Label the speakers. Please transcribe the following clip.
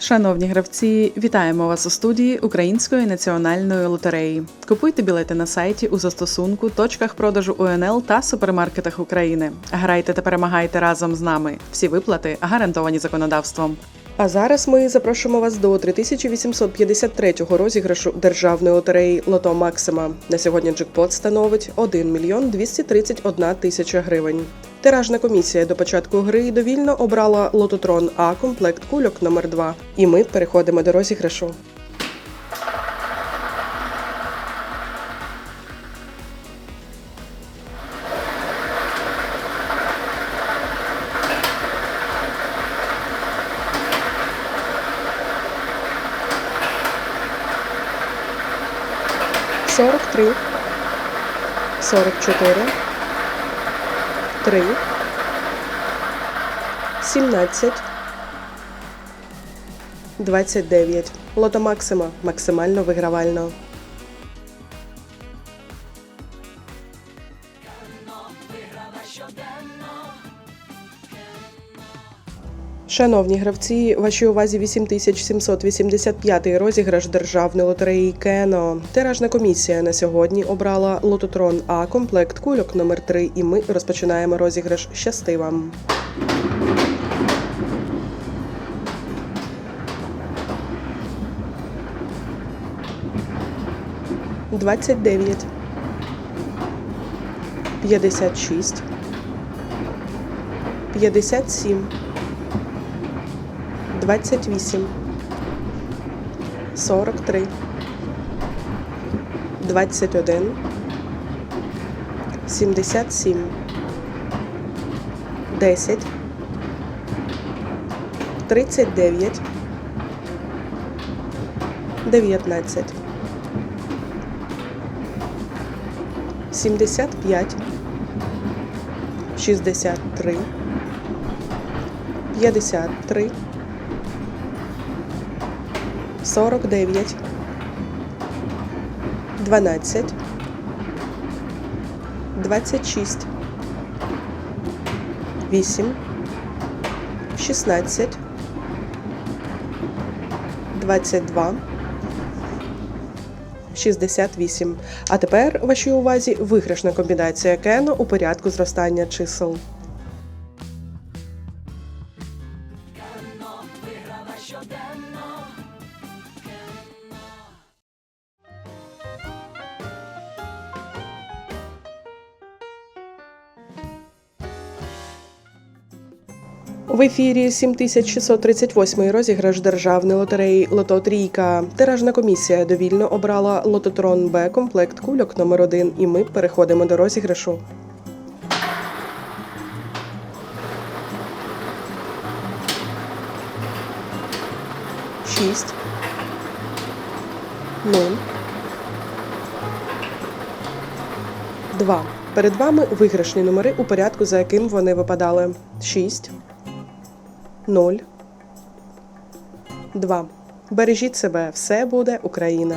Speaker 1: Шановні гравці, вітаємо вас у студії Української національної лотереї. Купуйте білети на сайті у застосунку, точках продажу УНЛ та супермаркетах України. Грайте та перемагайте разом з нами. Всі виплати гарантовані законодавством.
Speaker 2: А зараз ми запрошуємо вас до 3853-го розіграшу державної лотереї Лото Максима. На сьогодні джекпот становить 1 мільйон 231 тисяча гривень. Тиражна комісія до початку гри довільно обрала лототрон А комплект кульок номер 2 І ми переходимо до розіграшу. Сорок три, сорок чотири, три, сімнадцять, двадцять дев'ять. Лото Максима максимально вигравально. Шановні гравці, вашій увазі 8785 розіграш державної лотереї Кено. Тиражна комісія на сьогодні обрала лототрон А комплект кульок номер 3 і ми розпочинаємо розіграш. Щасти вам! Двадцять дев'ять, п'ятдесят шість, п'ятдесят сім. 28, 43, 21, 77, 10, 39, 19, 75, 63, 53, 49, 12, 26, 8, 16, 22, 68. А тепер вашій увазі виграшна комбінація кено у порядку зростання чисел. В ефірі 7638 розіграш державної лотереї Лото Трійка. Тиражна комісія довільно обрала лототрон Б комплект кульок номер 1 і ми переходимо до розіграшу. Шість. Нуль. Два. Перед вами виграшні номери у порядку, за яким вони випадали. Шість. 0, 2. Бережіть себе, все буде Україна.